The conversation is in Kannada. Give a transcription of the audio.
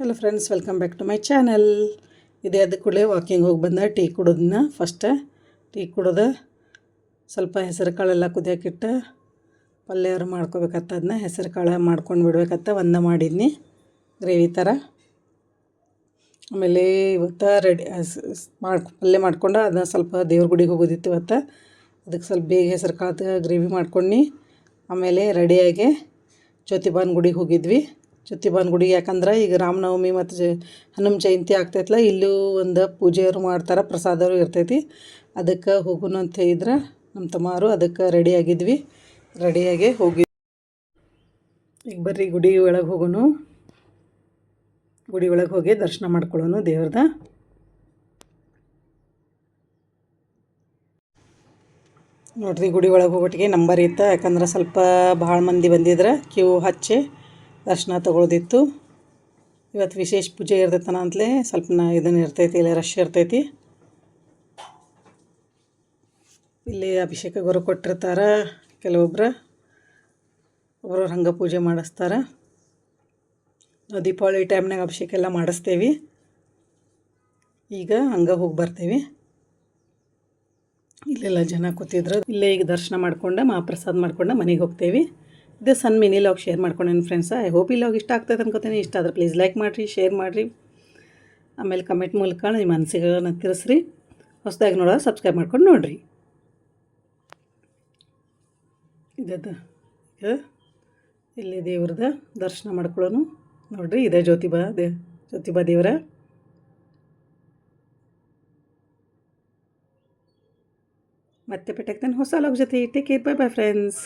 Hello friends welcome back to my channel ಇದೇ ಅದಕ್ಕೆ ಕೂಡಲೇ ವಾಕಿಂಗ್ ಹೋಗಿ ಬಂದ, ಟೀ ಕುಡೋದನ್ನ ಫಸ್ಟ್ ಟೀ ಕುಡೋದು, ಸ್ವಲ್ಪ ಹೆಸರು ಕಾಳೆಲ್ಲ ಕುದಿಯೋಕ್ಕಿಟ್ಟು ಪಲ್ಯವ್ರು ಮಾಡ್ಕೋಬೇಕತ್ತ ಅದನ್ನ ಹೆಸರು ಕಾಳು ಮಾಡ್ಕೊಂಡು ಬಿಡ್ಬೇಕತ್ತ ಒಂದ ಮಾಡಿದ್ನಿ ಗ್ರೇವಿ ಥರ ಆಮೇಲೆ ಇವತ್ತು ರೆಡಿ ಮಾಡ್ಕೊ, ಪಲ್ಯ ಮಾಡ್ಕೊಂಡು ಅದನ್ನ ಸ್ವಲ್ಪ ದೇವ್ರ ಗುಡಿಗೆ ಹೋಗೋದಿತ್ತು ಇವತ್ತು. ಅದಕ್ಕೆ ಸ್ವಲ್ಪ ಬೇಗ ಹೆಸರು ಕಾಳು ಗ್ರೇವಿ ಮಾಡ್ಕೊಂಡು ಆಮೇಲೆ ರೆಡಿಯಾಗಿ ಜ್ಯೋತಿಬಾನ್ ಗುಡಿಗೆ ಹೋಗಿದ್ವಿ. ಜ್ಯೋತಿಬಾನ್ ಗುಡಿ ಯಾಕಂದ್ರೆ ಈಗ ರಾಮನವಮಿ ಮತ್ತು ಜ, ಹನುಮ ಜಯಂತಿ ಆಗ್ತೈತಲ್ಲ ಇಲ್ಲೂ ಒಂದು ಪೂಜೆಯವರು ಮಾಡ್ತಾರೆ, ಪ್ರಸಾದವರು ಇರ್ತೈತಿ. ಅದಕ್ಕೆ ಹೋಗೋಣ ಅಂತ ಹೇಳಿದ್ರೆ ನಮ್ಮ ತಮ್ಮಾರು ಅದಕ್ಕೆ ರೆಡಿಯಾಗಿದ್ವಿ ರೆಡಿಯಾಗಿ ಹೋಗಿ ಈಗ ಬರ್ರಿ ಗುಡಿ ಒಳಗೆ ಹೋಗೋಣ ಗುಡಿ ಒಳಗೆ ಹೋಗಿ ದರ್ಶನ ಮಾಡ್ಕೊಳ್ಳೋಣ ದೇವ್ರದ. ನೋಡ್ರಿ ಗುಡಿ ಒಳಗೆ ಹೋಗೋಟಿಗೆ ನಂಬರ್ ಇತ್ತು, ಯಾಕಂದ್ರೆ ಸ್ವಲ್ಪ ಭಾಳ ಮಂದಿ ಬಂದಿದ್ರೆ, ಕ್ಯೂ ಹಚ್ಚಿ ದರ್ಶನ ತೊಗೊಳ್ದಿತ್ತು. ಇವತ್ತು ವಿಶೇಷ ಪೂಜೆ ಇರ್ತೈತನ ಅಂತಲೇ ಸ್ವಲ್ಪ ಇದನ್ನು ಇರ್ತೈತಿ, ಇಲ್ಲ ರಶ್ ಇರ್ತೈತಿ. ಇಲ್ಲಿ ಅಭಿಷೇಕ ಗುರು ಕೊಟ್ಟಿರ್ತಾರೆ, ಕೆಲವೊಬ್ರು. ಒಬ್ಬರು ಹಂಗೆ ಪೂಜೆ ಮಾಡಿಸ್ತಾರೆ. ನಾವು ದೀಪಾವಳಿ ಟೈಮ್ನಾಗ ಅಭಿಷೇಕ ಎಲ್ಲ ಮಾಡಿಸ್ತೇವೆ. ಈಗ ಹಂಗೆ ಹೋಗಿ ಬರ್ತೇವೆ. ಇಲ್ಲೆಲ್ಲ ಜನ ಕೂತಿದ್ರು. ಇಲ್ಲೇ ಈಗ ದರ್ಶನ ಮಾಡ್ಕೊಂಡು, ಮಹಾಪ್ರಸಾದ ಮಾಡ್ಕೊಂಡು ಮನೆಗೆ ಹೋಗ್ತೇವೆ. ಇದು ಸಣ್ಣ ಮಿನಿ ಲಾಗ್ ಶೇರ್ ಮಾಡ್ಕೊಂಡೇನು ಫ್ರೆಂಡ್ಸ. ಐ ಹೋಪ್ ಈ ಲಾಗ್ ಇಷ್ಟ ಆಗ್ತದೆ ಅನ್ಕೋತೀನಿ. ಇಷ್ಟ ಆದರೆ ಪ್ಲೀಸ್ ಲೈಕ್ ಮಾಡಿರಿ ಶೇರ್ ಮಾಡಿರಿ. ಆಮೇಲೆ ಕಮೆಂಟ್ ಮೂಲಕ ನಿಮ್ಮ ಮನಸ್ಸಿಗೆ ತಿಳಿಸ್ರಿ. ಹೊಸದಾಗಿ ನೋಡೋ ಸಬ್ಸ್ಕ್ರೈಬ್ ಮಾಡ್ಕೊಂಡು ನೋಡಿರಿ. ಇದದ ಇಲ್ಲಿ ದೇವ್ರದ ದರ್ಶನ ಮಾಡ್ಕೊಳ್ಳೋನು. ನೋಡಿರಿ, ಇದೇ ಜ್ಯೋತಿಬಾ ದೇ ಜ್ಯೋತಿಬಾ ದೇವರ. ಮತ್ತೆ ಪೆಟ್ಟಾಗ್ತಾನೆ ಹೊಸ ಲಾಗ್ ಜೊತೆ take care bye bye friends